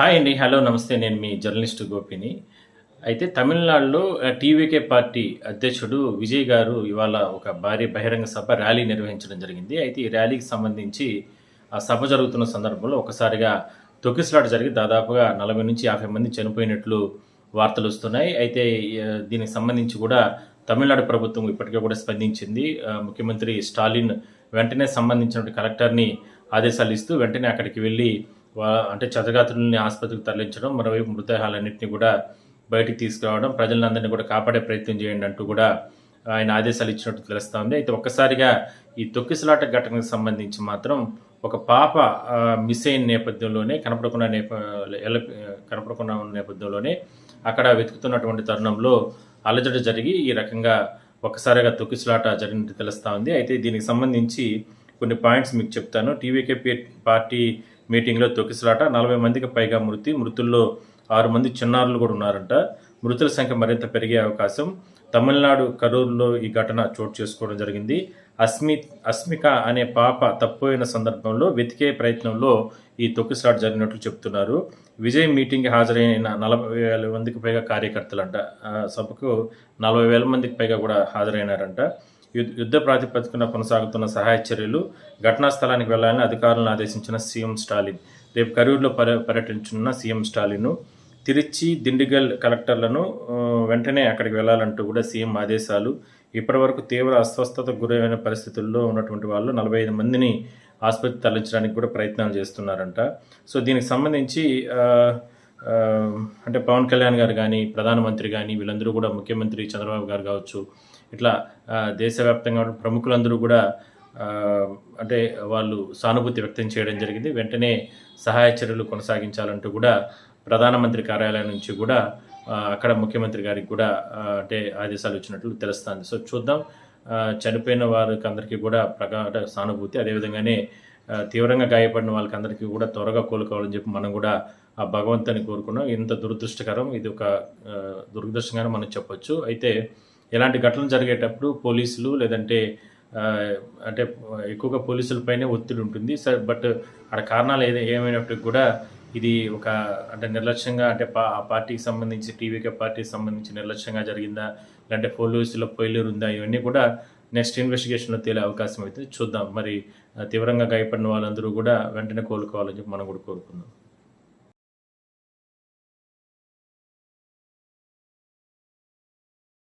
Hi అండి hello నమస్తే. నేను మీ జర్నలిస్ట్ గోపిని. అయితే తమిళనాడులో టీవీకే పార్టీ అధ్యక్షుడు విజయ్ గారు ఇవాళ ఒక భారీ బహిరంగ సభ ర్యాలీ నిర్వహించడం జరిగింది. అయితే ఈ ర్యాలీకి సంబంధించి ఆ సభ జరుగుతున్న సందర్భంలో ఒకసారిగా తొక్కిసలాట జరిగి దాదాపుగా నలభై నుంచి యాభై మంది చనిపోయినట్లు వార్తలు వస్తున్నాయి. అయితే దీనికి సంబంధించి కూడా తమిళనాడు ప్రభుత్వం ఇప్పటికే కూడా స్పందించింది. ముఖ్యమంత్రి స్టాలిన్ వెంటనే సంబంధించిన కలెక్టర్ని ఆదేశాలు ఇస్తూ వెంటనే అక్కడికి వెళ్ళి అంటే చదగాతుల్ని ఆసుపత్రికి తరలించడం మరోవైపు మృతదేహాలన్నింటినీ కూడా బయటికి తీసుకురావడం ప్రజలందరినీ కూడా కాపాడే ప్రయత్నం చేయండి అంటూ కూడా ఆయన ఆదేశాలు ఇచ్చినట్టు తెలుస్తోంది. అయితే ఒక్కసారిగా ఈ తొక్కిసలాట ఘటనకు సంబంధించి మాత్రం ఒక పాప మిస్ అయిన నేపథ్యంలోనే కనపడకుండా నేప కనపడకుండా ఉన్న నేపథ్యంలోనే అక్కడ వెతుకుతున్నటువంటి తరుణంలో అలజడి జరిగి ఈ రకంగా ఒక్కసారిగా తొక్కిసలాట జరిగినట్టు తెలుస్తూ ఉంది అయితే దీనికి సంబంధించి కొన్ని పాయింట్స్ మీకు చెప్తాను. టీవీకే పార్టీ మీటింగ్లో తొక్కిసలాట. నలభై మందికి పైగా మృతి మృతుల్లో ఆరు మంది చిన్నారులు కూడా ఉన్నారంట. మృతుల సంఖ్య మరింత పెరిగే అవకాశం. తమిళనాడు కరూరులో ఈ ఘటన చోటు చేసుకోవడం జరిగింది. అస్మి అస్మిక అనే పాప తప్పిపోయిన సందర్భంలో వెతికే ప్రయత్నంలో ఈ తొక్కిసలాట జరిగినట్లు చెప్తున్నారు. విజయ్ మీటింగ్కి హాజరైన నలభై వేల మందికి పైగా కార్యకర్తలంట. సభకు నలభై వేల మందికి పైగా కూడా హాజరైనారంట. యుద్ధ యుద్ధ ప్రాతిపదికన కొనసాగుతున్న సహాయ చర్యలు ఘటనా స్థలానికి వెళ్ళాలని అధికారులను ఆదేశించిన సీఎం స్టాలిన్. రేపు కరూరులో పర్య పర్యటించనున్న సీఎం స్టాలిన్ తిరుచి దిండిగల్ కలెక్టర్లను వెంటనే అక్కడికి వెళ్ళాలంటూ కూడా సీఎం ఆదేశాలు. ఇప్పటివరకు తీవ్ర అస్వస్థతకు గురైన పరిస్థితుల్లో ఉన్నటువంటి వాళ్ళు నలభై ఐదు మందిని ఆసుపత్రి తరలించడానికి కూడా ప్రయత్నాలు చేస్తున్నారంట. సో దీనికి సంబంధించి అంటే పవన్ కళ్యాణ్ గారు కానీ ప్రధానమంత్రి కానీ వీళ్ళందరూ కూడా ముఖ్యమంత్రి చంద్రబాబు గారు కావచ్చు ఇట్లా దేశవ్యాప్తంగా ప్రముఖులందరూ కూడా అంటే వాళ్ళు సానుభూతి వ్యక్తం చేయడం జరిగింది. వెంటనే సహాయ చర్యలు కొనసాగించాలంటూ కూడా ప్రధానమంత్రి కార్యాలయం నుంచి కూడా అక్కడ ముఖ్యమంత్రి గారికి కూడా అంటే ఆదేశాలు ఇచ్చినట్లు తెలుస్తుంది. సో చూద్దాం. చనిపోయిన వారికి అందరికీ కూడా ప్రగాఢ సానుభూతి. అదేవిధంగానే తీవ్రంగా గాయపడిన వాళ్ళకి అందరికీ కూడా త్వరగా కోలుకోవాలని చెప్పి మనం కూడా ఆ భగవంతుని కోరుకున్నాం. ఇంత దురదృష్టకరం. ఇది ఒక దురదృష్టంగానే మనం చెప్పొచ్చు. అయితే ఇలాంటి ఘటనలు జరిగేటప్పుడు పోలీసులు లేదంటే అంటే ఎక్కువగా పోలీసులపైనే ఒత్తిడి ఉంటుంది. సరే బట్ అక్కడ కారణాలు ఏదో ఏమైనప్పటికీ కూడా ఇది ఒక అంటే నిర్లక్ష్యంగా అంటే పా ఆ పార్టీకి సంబంధించి టీవీకే పార్టీకి సంబంధించి నిర్లక్ష్యంగా జరిగిందా? లేదంటే పోలీసుల పొయ్యిలూరు ఉందా ఇవన్నీ కూడా నెక్స్ట్ ఇన్వెస్టిగేషన్లో తేలే అవకాశం అయితే చూద్దాం. మరి తీవ్రంగా గాయపడిన వాళ్ళందరూ కూడా వెంటనే కోలుకోవాలని చెప్పి మనం కూడా కోరుకుందాం.